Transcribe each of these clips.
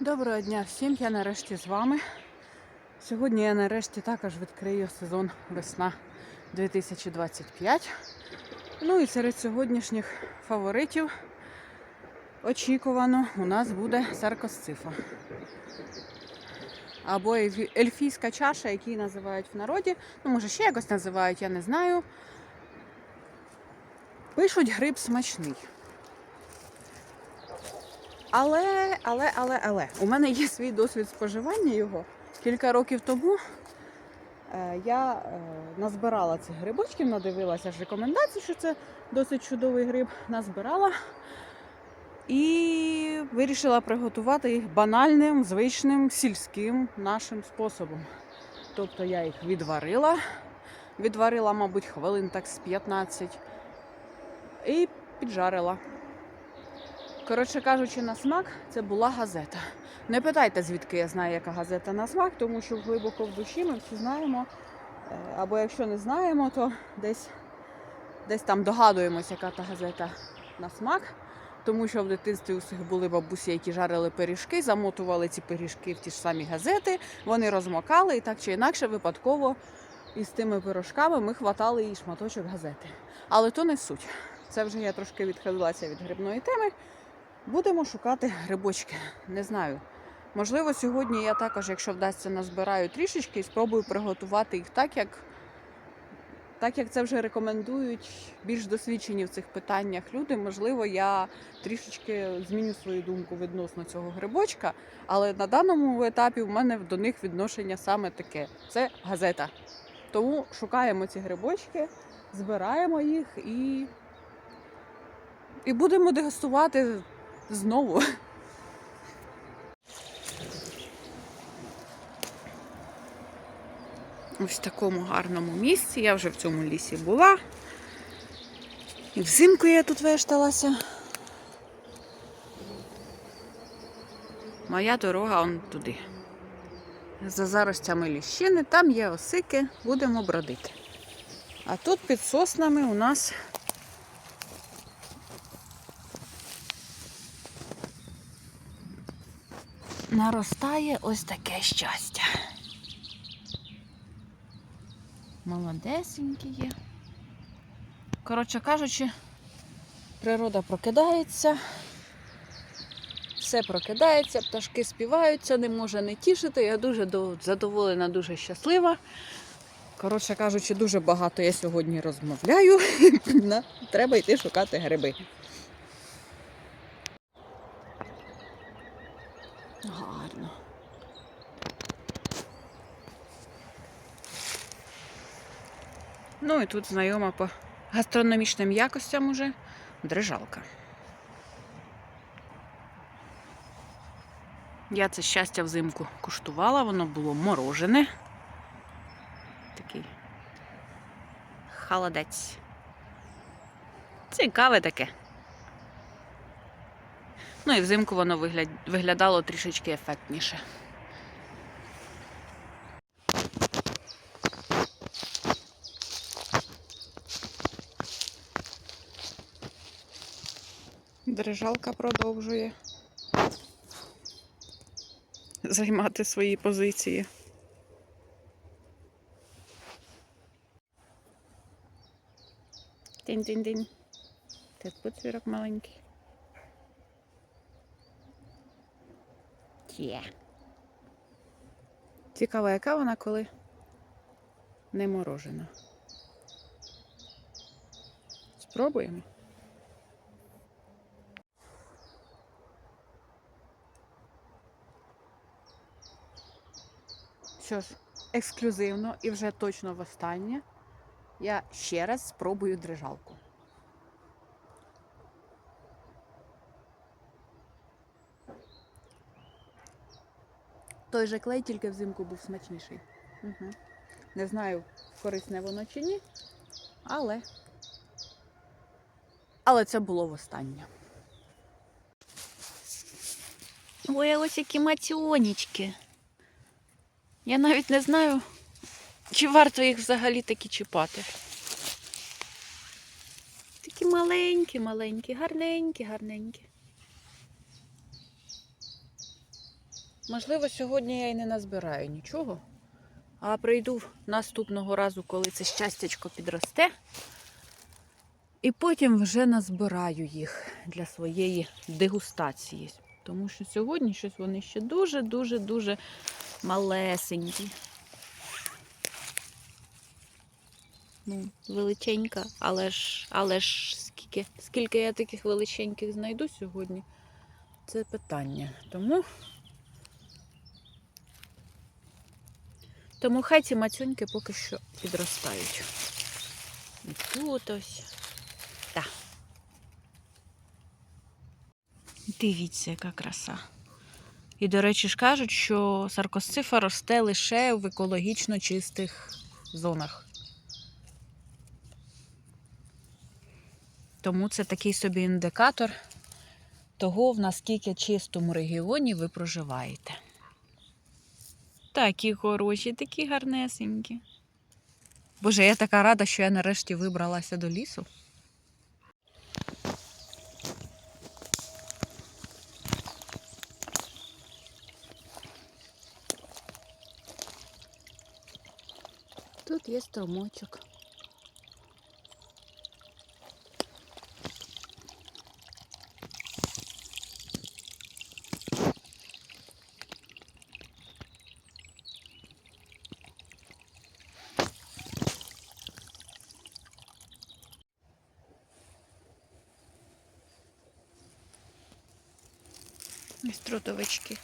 Доброго дня всім, я нарешті з вами. Сьогодні я нарешті також відкрию сезон весна 2025. Ну і серед сьогоднішніх фаворитів очікувано у нас буде саркосцифа. Або ельфійська чаша, які називають в народі. Ну, може, ще якось називають, я не знаю. Пишуть гриб смачний. Але, але, але, але, у мене є свій досвід споживання його. Кілька років тому е, я е, назбирала цих грибочків, надивилася ж рекомендацій, що це досить чудовий гриб. Назбирала і вирішила приготувати їх банальним, звичним, сільським нашим способом. Тобто я їх відварила, відварила, мабуть, хвилин так з 15 і піджарила. Коротше кажучи, на смак це була газета. Не питайте, звідки я знаю, яка газета на смак, тому що глибоко в душі ми всі знаємо. е, Або якщо не знаємо, то десь, десь там догадуємося, яка та газета на смак. Тому що в дитинстві у всіх були бабусі, які жарили пиріжки, замотували ці пиріжки в ті ж самі газети, вони розмокали і так чи інакше випадково із тими пирожками ми хватали і шматочок газети. Але то не суть. Це вже я трошки відхилилася від грибної теми. Будемо шукати грибочки. Не знаю. Можливо, сьогодні я також, якщо вдасться, назбираю трішечки і спробую приготувати їх так, як, так, як це вже рекомендують більш досвідчені в цих питаннях люди. Можливо, я трішечки зміню свою думку відносно цього грибочка, але на даному етапі в мене до них відношення саме таке: це газета. Тому шукаємо ці грибочки, збираємо їх і, і будемо дегустувати знову. Ось в такому гарному місці. Я вже в цьому лісі була. І взимку я тут вешталася. Моя дорога он туди. За заростями ліщини, там є осики, будемо бродити. А тут під соснами у нас наростає ось таке щастя. Молодесенькі є. Коротше кажучи, природа прокидається, все прокидається, пташки співаються, не може не тішити. Я дуже задоволена, дуже щаслива. Коротше кажучи, дуже багато я сьогодні розмовляю. Треба йти шукати гриби. Ну і тут знайома по гастрономічним якостям уже дрижалка. Я це щастя взимку куштувала, воно було морожене. Такий холодець. Цікаве таке. Ну і взимку воно виглядало трішечки ефектніше. Дрижалка продовжує займати свої позиції. Тинь-тинь-тинь. Тут поцвірок маленький. Є. Цікаво, яка вона, коли не морожена. Спробуємо. Що ж, ексклюзивно і вже точно востаннє я ще раз спробую дрижалку. Той же клей тільки взимку був смачніший. Угу. Не знаю, корисне воно чи ні, але. Але це було востаннє. Ой, ось які мацьонічки. Я навіть не знаю, чи варто їх взагалі такі чіпати. Такі маленькі, маленькі, гарненькі, гарненькі. Можливо, сьогодні я і не назбираю нічого. А прийду наступного разу, коли це щастячко підросте. І потім вже назбираю їх для своєї дегустації. Тому що сьогодні щось вони ще дуже-дуже-дуже малесенькі. Ну, величенька, але ж, але ж скільки, скільки я таких величеньких знайду сьогодні, це питання. Тому, тому хай ці мацюньки поки що підростають. І тут ось. Так. Дивіться, яка краса. І, до речі, ж кажуть, що саркосцифа росте лише в екологічно чистих зонах. Тому це такий собі індикатор того, в наскільки чистому регіоні ви проживаєте. Такі хороші, такі гарнесенькі. Боже, я така рада, що я нарешті вибралася до лісу. Тут є струмочок. Ось трудовички.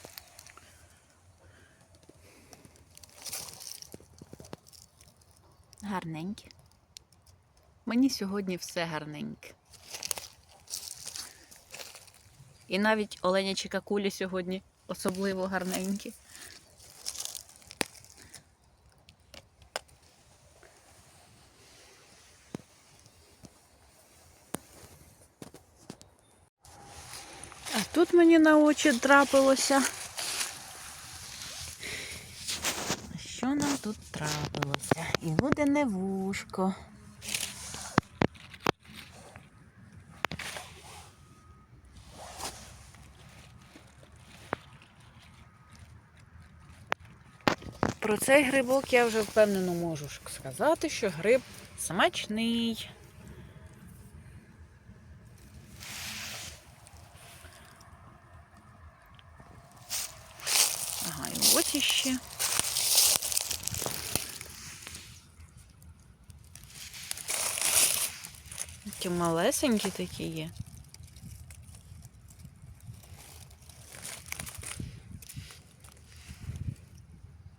Гарненькі. Мені сьогодні все гарненьке. І навіть оленячі какулі сьогодні особливо гарненькі. А тут мені на очі трапилося. Що нам тут трапилося? І буде не вушко. Про цей грибок я вже впевнено можу сказати, що гриб смачний. Ага, і ось іще. Такі малесенькі такі є.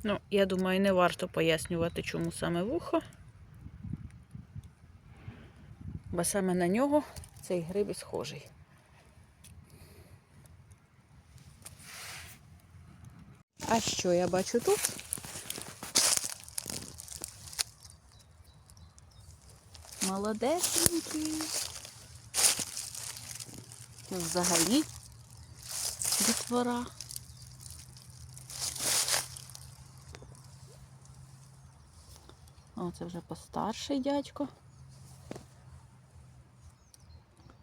Ну, я думаю, не варто пояснювати, чому саме вухо. Бо саме на нього цей гриб і схожий. А що я бачу тут? Молодесенький. Взагалі дітвора. О, це вже постарший дядько.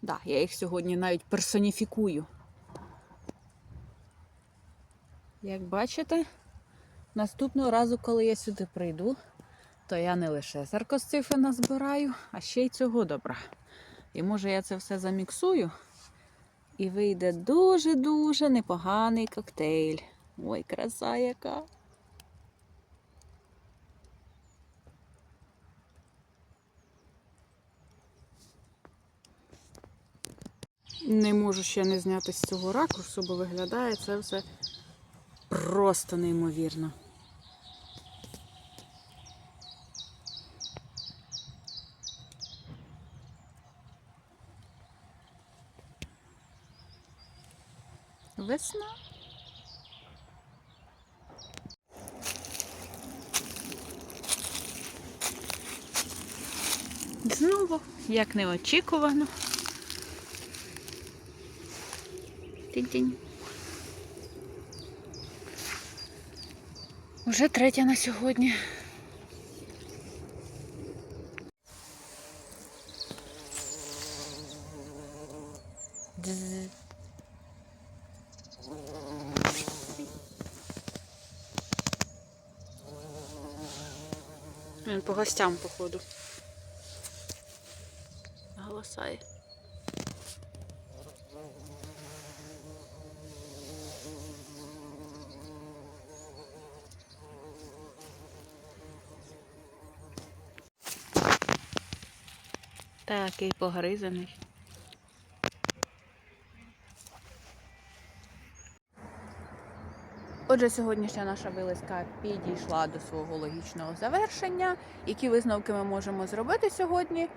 Да, я їх сьогодні навіть персоніфікую. Як бачите, наступного разу, коли я сюди прийду, то я не лише саркосцифи назбираю, а ще й цього добра. І може я це все заміксую, і вийде дуже-дуже непоганий коктейль. Ой, краса яка! Не можу ще не зняти з цього ракурсу, бо виглядає це все просто неймовірно. Весна. Знову, як неочікувано. Тінь-тінь. Уже третя на сьогодні. Він по гостям, походу. Голосає. Такий погризаний. Отже, сьогоднішня наша вилазка підійшла до свого логічного завершення. Які висновки ми можемо зробити сьогодні?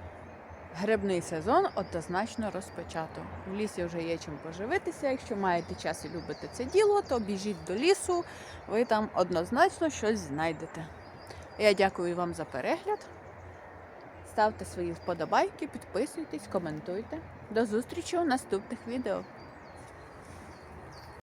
Грибний сезон однозначно розпочато. В лісі вже є чим поживитися. Якщо маєте час і любите це діло, то біжіть до лісу, ви там однозначно щось знайдете. Я дякую вам за перегляд. Ставте свої вподобайки, підписуйтесь, коментуйте. До зустрічі у наступних відео.